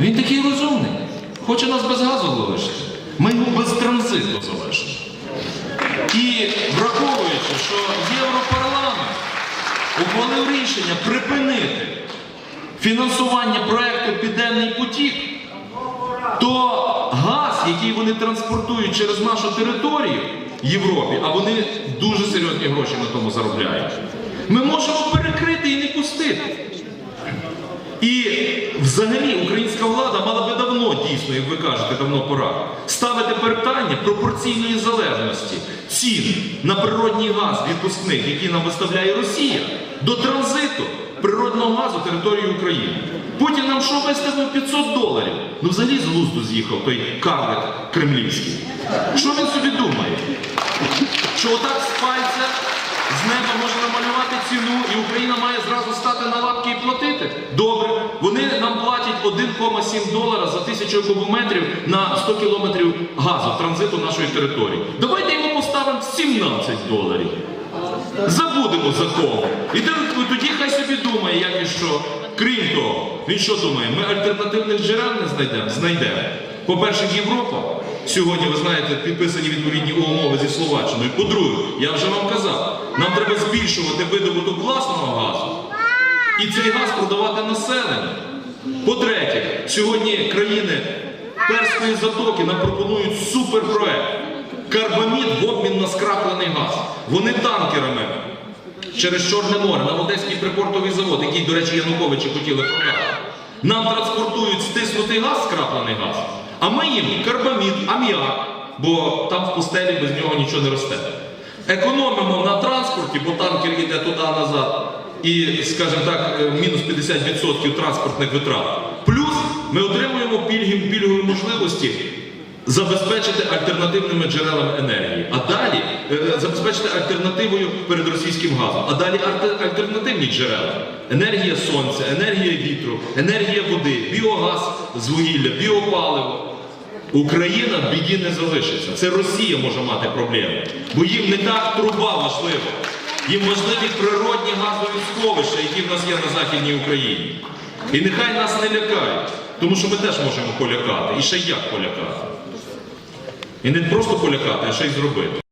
Він такий розумний. Хоче нас без газу залишити. Ми його без транзиту залишимо. І враховуючи, що Європарламент ухвалив рішення припинити фінансування проекту Південний потік, то газ, який вони транспортують через нашу територію Європі, а вони дуже серйозні гроші на тому заробляють, ми можемо перекрити і не пустити. І взагалі українська влада мала би давно, дійсно, як ви кажете, давно пора, ставити питання пропорційної залежності цін на природній газ відпускних, який нам виставляє Росія, до транзиту природного газу території України. Путін нам що виставив 500 доларів? Ну взагалі з глузду з'їхав той карлик кремлівський. Що він собі думає? Що отак з пальця з неба може намалювати ціну, і Україна має зразу стати на лапки і платити? Добре, вони нам платять 1,7 долара за тисячу кубометрів на 100 кілометрів газу транзиту нашої території. Давайте йому поставимо 17 доларів. Забудемо закон. І тоді- хай собі думає, як і що. Крім того, він що думає? Ми альтернативних джерел не знайдемо? Знайдемо. По-перше, Європа. Сьогодні, ви знаєте, підписані відповідні умови зі Словаччиною. По-друге, я вже вам казав, нам треба збільшувати видобуток власного газу і цей газ продавати населенню. По-третє, сьогодні країни Перської затоки нам пропонують суперпроект. Карбамід в обмін на скраплений газ. Вони танкерами через Чорне море на Одеський припортовий завод, який, до речі, Януковичі хотіли продати. Нам транспортують стиснутий газ, скраплений газ, а ми їм карбамід, аміак, бо там в пустелі без нього нічого не росте. Економимо на транспорті, бо танкер йде туди-назад, і, скажімо так, е, мінус 50% транспортних витрат. Плюс ми отримуємо пільги, пільгові можливості забезпечити альтернативними джерелами енергії, а далі е, забезпечити альтернативою перед російським газом, а далі альтернативні джерела: енергія сонця, енергія вітру, енергія води, біогаз з вугілля, біопаливо. Україна в біді не залишиться. Це Росія може мати проблеми, бо їм не так труба важлива. Їм важливі природні газові сховища, які в нас є на Західній Україні. І нехай нас не лякають, тому що ми теж можемо полякати. І ще як полякати. І не просто полякати, а ще й зробити.